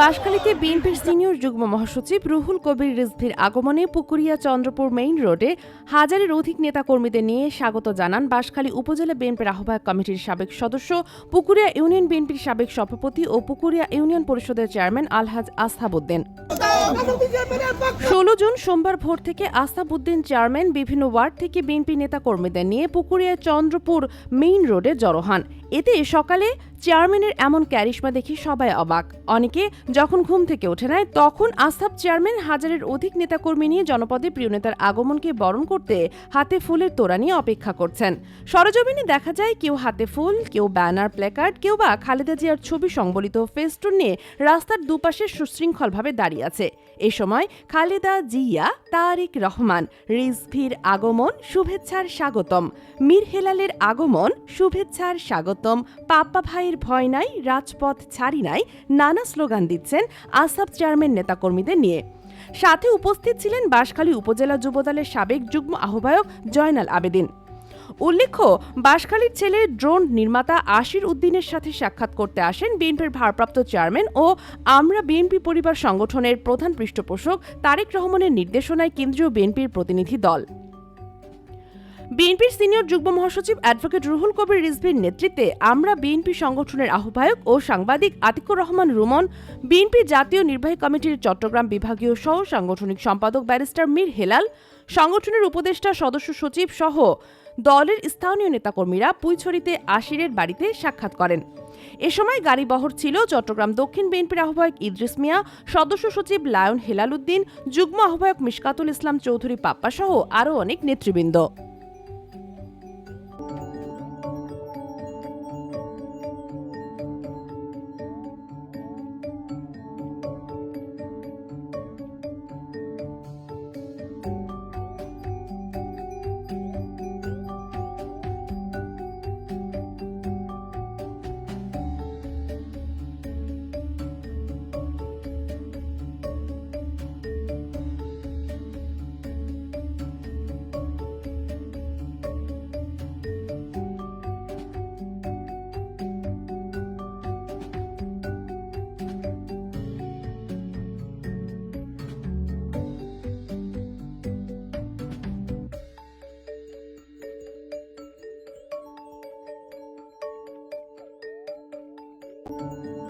বাঁশখালীতে বিএনপির সিনিয়র যুগ্ম মহাসচিব রুহুল কবির রিজভির আগমনে পুকুরিয়া চন্দ্রপুর মেইন রোডে হাজারের অধিক নেতাকর্মীদের নিয়ে স্বাগত জানান বাঁশখালী উপজেলা বিএনপির আহ্বায়ক কমিটির সাবেক সদস্য, পুকুরিয়া ইউনিয়ন বিএনপির সাবেক সভাপতি ও পুকুরিয়া ইউনিয়ন পরিষদের চেয়ারম্যান আলহাজ আসহাবুদ্দিন ষোলো জুন সোমবার ভোর থেকে আসাবুদ্দিন চেয়ারম্যান, বিভিন্ন ওয়ার্ড থেকে বিএনপি নেতা কর্মীদের নিয়ে পুকুরিয়া চন্দ্রপুর মেইন রোডে জড়ো হন। এতে সকালে চেয়ারম্যানের এমন ক্যারিশমা দেখে সবাই অবাক। অনেকে যখন ঘুম থেকে ওঠে নেয় তখন আস্থাব চেয়ারম্যান হাজারের অধিক নেতাকর্মী নিয়ে জনপদে প্রিয় নেতার আগমনকে বরণ করতে হাতে ফুলের তোড়া নিয়ে অপেক্ষা করছেন। সরজমিনে দেখা যায়, কেউ হাতে ফুল, কেউ ব্যানার, প্ল্যাকার্ড, কেউ বা খালেদা জিয়ার ছবি সংবলিত ফেস্টুন নিয়ে রাস্তার দুপাশে সুশৃঙ্খলভাবে দাঁড়িয়ে আছে। এ সময় খালেদা জিয়া, তারিক রহমান, রিজভির আগমন, শুভেচ্ছার স্বাগতম। মীর হেলালের আগমন, শুভেচ্ছার স্বাগতম। পাপ্পা ভাইয়ের ভয় নাই, রাজপথ ছাড়ি নাই, নানা স্লোগান দিচ্ছেন আসাব চেয়ারম্যান নেতাকর্মীদের নিয়ে। সাথে উপস্থিত ছিলেন বাঁশখালী উপজেলা যুবদলের সাবেক যুগ্ম আহ্বায়ক জয়নাল আবেদিন। উল্লেখ্য, বাঁশখালীর ছেলে ড্রোন নির্মাতা আশির উদ্দিনের সাথে সাক্ষাৎ করতে আসেন বিএনপির ভারপ্রাপ্ত চেয়ারম্যান ও আমরা বিএনপি পরিবার সংগঠনের প্রধান পৃষ্ঠপোষক তারেক রহমানের নির্দেশনায় কেন্দ্রীয় বিএনপির প্রতিনিধি দল। বিএনপির সিনিয়র যুগ্ম মহাসচিব অ্যাডভোকেট রুহুল কবির রিজভির নেতৃত্বে আমরা বিএনপি সংগঠনের আহ্বায়ক ও সাংবাদিক আতিকুর রহমান রুমন, বিএনপি জাতীয় নির্বাহী কমিটির চট্টগ্রাম বিভাগীয় সহ সাংগঠনিক সম্পাদক ব্যারিস্টার মীর হেলাল, সংগঠনের উপদেষ্টা সদস্য সচিব সহ দলের স্থানীয় নেতাকর্মীরা পুইছড়িতে আশিরের বাড়িতে সাক্ষাৎ করেন। এ সময় গাড়িবহর ছিল চট্টগ্রাম দক্ষিণ বিএনপির আহ্বায়ক ইদ্রিস মিয়া, সদস্য সচিব লায়ন হেলাল উদ্দিন, যুগ্ম আহ্বায়ক মিশকাতুল ইসলাম চৌধুরী পাপ্পা সহ আরও অনেক নেতৃবৃন্দ। Música